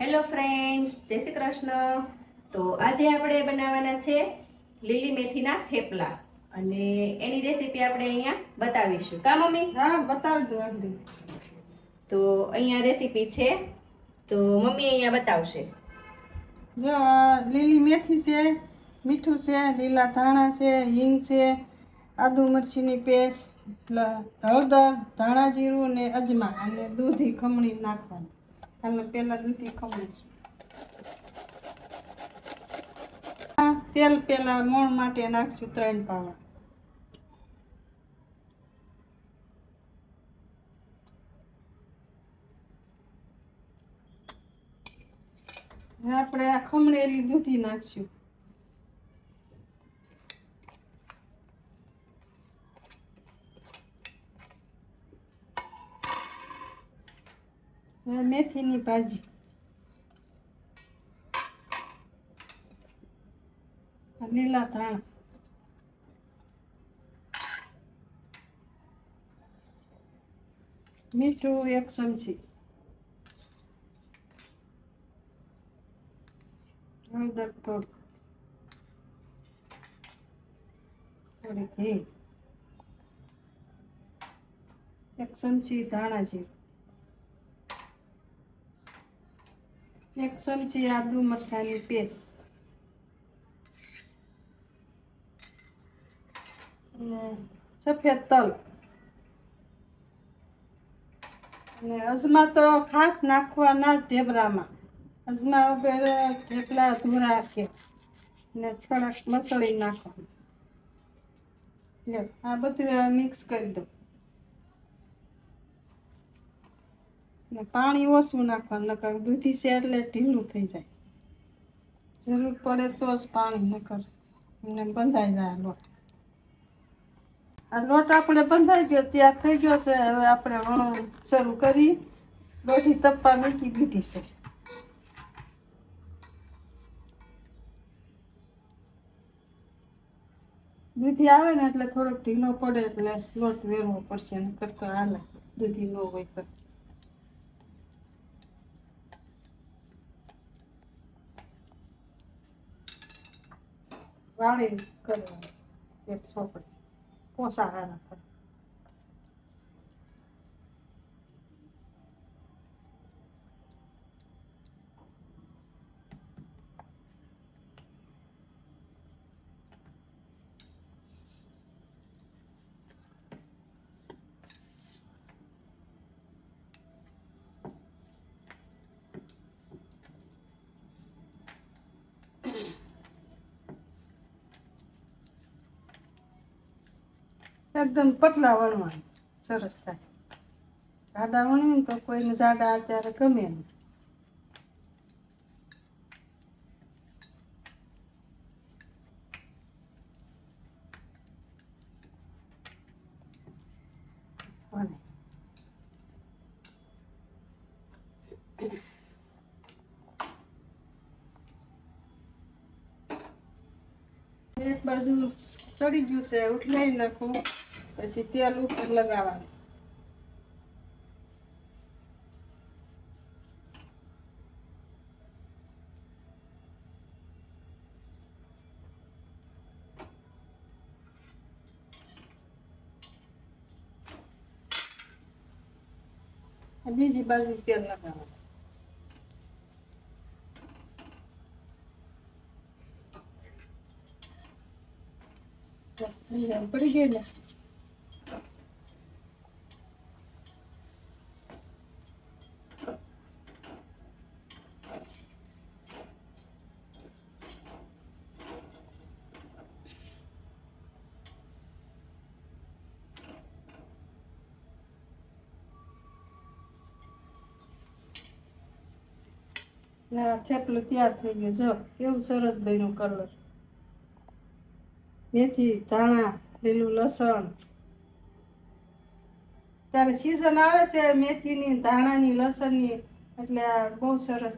Hello friend જય શ્રી કૃષ્ણ. તો આજે આપણે બનાવવાના છે લીલી મેથીના થેપલા. અને એની રેસીપી આપણે અહીંયા બતાવીશું. કા મમ્મી? હા બતાવી દો તો અહીંયા રેસીપી છે. તો મમ્મી અહીંયા બતાવશે. જો લીલી મેથી છે, મીઠું છે, લીલા ધાણા છે, હિંગ છે, આદુ મરચીની પેસ્ટ હળદર, ધાણા જીરું ને અજમા અને દૂધી ખમણી નાખવાની. અને પહેલાં દૂધી ખમણીશું તેલ પહેલાં મોણ માટે નાખશું ત્રણ પાવા. આપણે આ ખમણેલી દૂધી નાખશું મેથીની ભાજી. લીલા ધાણા. મીઠું એક ચમચી. હળદર થોડું થોડી ઘી એક ચમચી ધાણા જીરું એક ચમચી આદુ મરચાંની પેસ્ટ સફેદ તલ. અને અજમા તો ખાસ નાખવાના જ ઢેબરામાં. અજમા વગર થેપલા ધોરા કે ને થોડાક મસળી નાખવાનું લે આ બધું મિક્સ કરી દો. ને પાણી ઓછું નાખવાનું, નકર દૂધી છે એટલે ઢીલું થઈ જાય. જરૂર પડે તો જ પાણી નકર ને બંધાઈ જાય લોટ. આ લોટ આપણે બંધાઈ ગયો ત્યાં થઈ ગયો છે. હવે આપણે વણો શરૂ કરી. દોઢી તપ્પા મૂકી દીધી છે. દૂધી આવે ને એટલે થોડોક ઢીલો પડે એટલે લોટ વેરવો પડશે ને કરતો હાલે, દૂધી ન હોય તો. વાળી કરવાની, એક છોકરી પોસા હારા થાય. એકદમ પતલા વણવાનું. સરસ થાય. જાડા વણીએ ને તો કોઈને જાડા અત્યારે ગમે નહીં. વણે. એક બાજુ સડી ગયું છે, ઉઠલાઈ નાખું. પછી તેલ ઉપર લગાવવાનું બીજી બાજુ તેલ લગાવવાનું પડી ગઈ ને થેપલું તૈયાર થઈ ગયું. જો, કેવું સરસ બન્યું કલર મેથી, ધાણા, લીલું લસણ. ત્યારે સીઝન આવે છે મેથીની, ધાણાની, લસણની. એટલે આ બહુ સરસ.